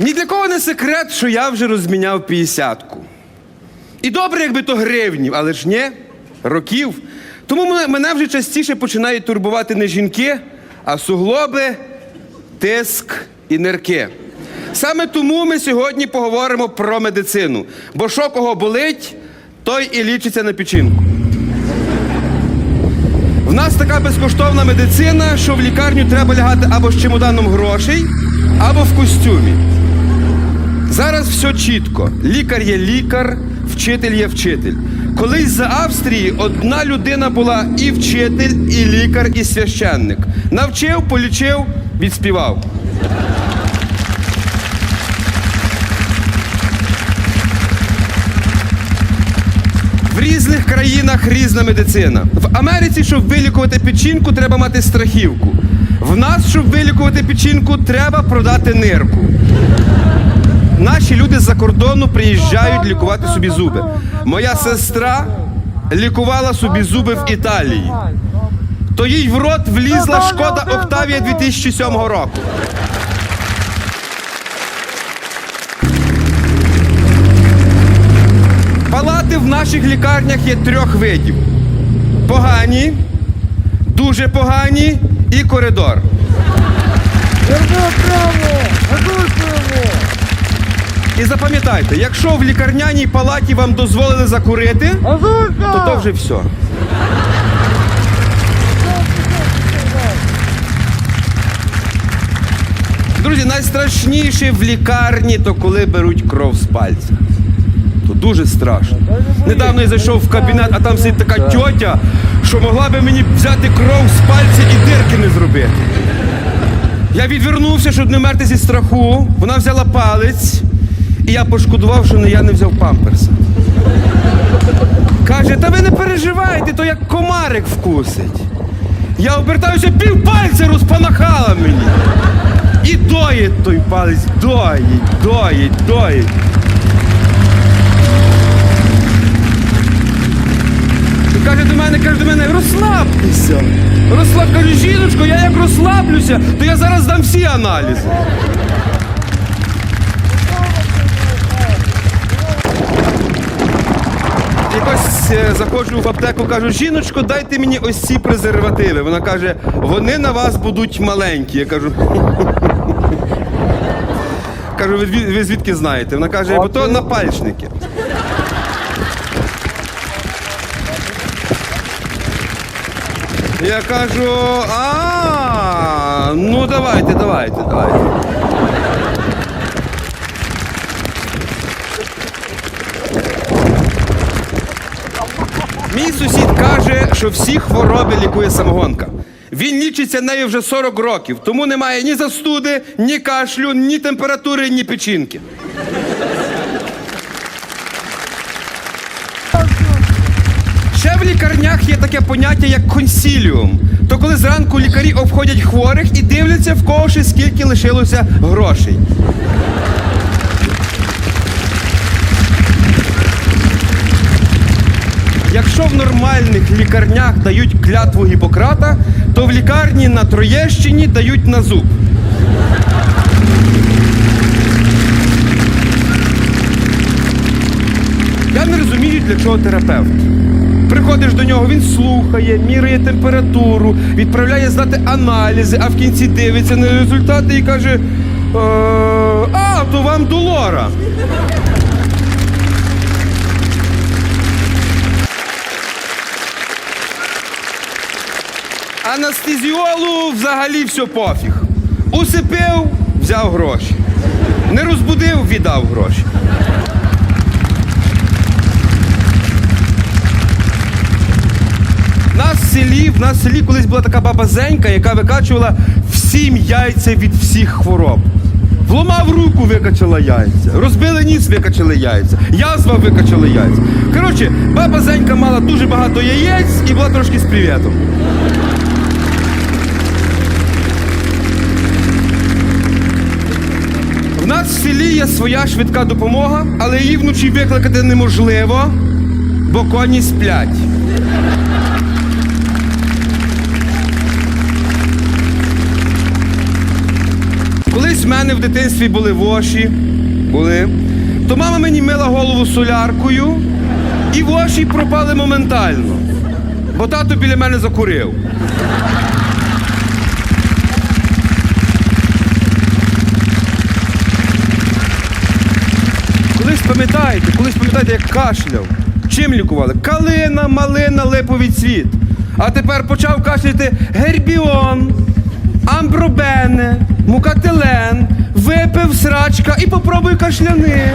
Ні для кого не секрет, що я вже розміняв п'ятдесятку. І добре, якби то гривнів, але ж ні, років. Тому мене, вже частіше починають турбувати не жінки, а суглоби, тиск і нирки. Саме тому ми сьогодні поговоримо про медицину. Бо що кого болить, той і лічиться на печінку. В нас така безкоштовна медицина, що в лікарню треба лягати або з чемоданом грошей, або в костюмі. Зараз все чітко. Лікар є лікар, вчитель є вчитель. Колись за Австрії одна людина була і вчитель, і лікар, і священник. Навчив, полічив, відспівав. В різних країнах різна медицина. В Америці, щоб вилікувати печінку, треба мати страхівку. В нас, щоб вилікувати печінку, треба продати нирку. Наші люди з-за кордону приїжджають лікувати собі зуби. Моя сестра лікувала собі зуби в Італії. То їй в рот влізла шкода Октавія 2007 року. Палати в наших лікарнях є трьох видів: погані, дуже погані і коридор. Верни право! Виконуємо! І запам'ятайте, якщо в лікарняній палаті вам дозволили закурити, то то вже все. Друзі, найстрашніше в лікарні, то коли беруть кров з пальця. То дуже страшно. Недавно я зайшов в кабінет, а там сидить така тьотя, що могла би мені взяти кров з пальця і дирки не зробити. Я відвернувся, щоб не мерти зі страху. Вона взяла палець, і я пошкодував, що я не взяв памперса. Каже, та ви не переживайте, то як комарик вкусить. Я обертаюся, пів пальця розпанахала мені. І доїть той палець, доїть, доїть, доїть. І каже до мене, каже до мене, розслабтеся. Розслаб, кажу, жіночко, я як розслаблюся, то я зараз здам всі аналізи. Заходжу в аптеку, кажу, жіночко, дайте мені ось ці презервативи. Вона каже, вони на вас будуть маленькі. Я кажу. Кажу, ви, ви звідки знаєте? Вона каже, бо то напальчники. Я кажу, а ну давайте, давайте, давайте. Мій сусід каже, що всі хвороби лікує самогонка. Він лічиться нею вже 40 років, тому немає ні застуди, ні кашлю, ні температури, ні печінки. Ще в лікарнях є таке поняття, як консіліум. То коли зранку лікарі обходять хворих і дивляться, в кого ще скільки лишилося грошей. Якщо в нормальних лікарнях дають клятву Гіппократа, то в лікарні на Троєщині дають на зуб. Я не розумію, для чого терапевт. Приходиш до нього, він слухає, міряє температуру, відправляє здати аналізи, а в кінці дивиться на результати і каже: «Е, А, то вам до Анестезіолу взагалі все пофіг. Усипив, взяв гроші. Не розбудив, віддав гроші. Нас в селі, в нас в селі колись була така баба Зенька, яка викачувала всім яйця від всіх хвороб. Вломав руку, викачала яйця. Розбили ніс, викачали яйця. Язва викачали яйця. Коротше, баба Зенька мала дуже багато яєць і була трошки з привітом. Селі є своя швидка допомога, але її вночі викликати неможливо, бо коні сплять. Колись в мене в дитинстві були воші, були, то мама мені мила голову соляркою, і воші пропали моментально. Бо тато біля мене закурив. Колись пам'ятаєте, як кашляв. Чим лікували? Калина, малина, липовий цвіт. А тепер почав кашляти гербіон, амбробене, мукателен, випив срачка і попробуй кашляни.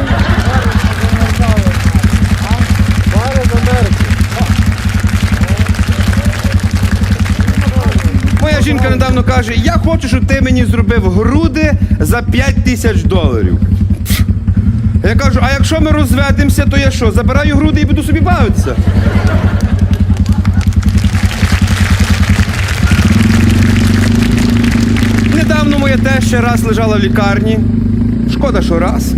Моя жінка недавно каже: я хочу, щоб ти мені зробив груди за 5 тисяч доларів. Я кажу, а якщо ми розведемося, то я що, забираю груди і буду собі бавитися? Недавно моя теща раз лежала в лікарні. Шкода, що раз.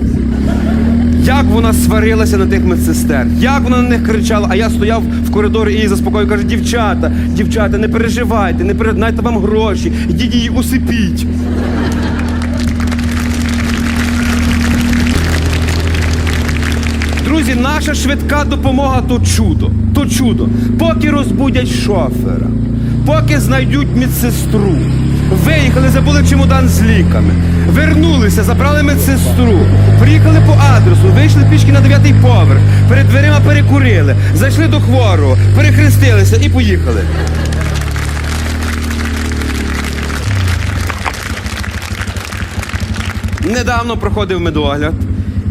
Як вона сварилася на тих медсестер, як вона на них кричала, а я стояв в коридорі і її заспокоював, кажу, дівчата, дівчата, не переживайте, не передайте вам гроші, йдіть її усипіть. Друзі, наша швидка допомога то чудо, то чудо. Поки розбудять шофера, поки знайдуть медсестру. Виїхали, забули чемодан з ліками. Вернулися, забрали медсестру. Приїхали по адресу, вийшли пішки на дев'ятий поверх. Перед дверима перекурили, зайшли до хворого, перехрестилися і поїхали. Недавно проходив медогляд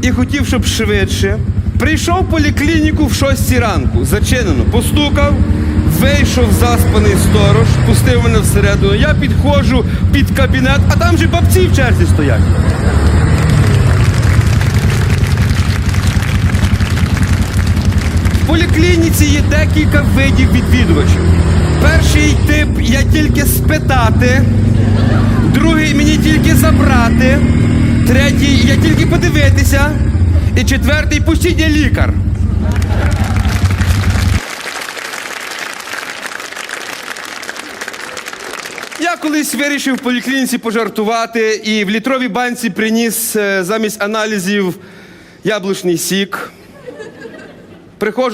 і хотів, щоб швидше. Прийшов в поліклініку в 6 ранку, зачинено, постукав, вийшов заспаний сторож, пустив мене всередину. Я підходжу під кабінет, а там же бабці в черзі стоять. В поліклініці є декілька видів відвідувачів. Перший тип я тільки спитати, другий мені тільки забрати, третій я тільки подивитися, і четвертий пустіть лікар. Я колись вирішив в поліклініці пожартувати і в літровій банці приніс е, замість аналізів яблучний сік. Приходжу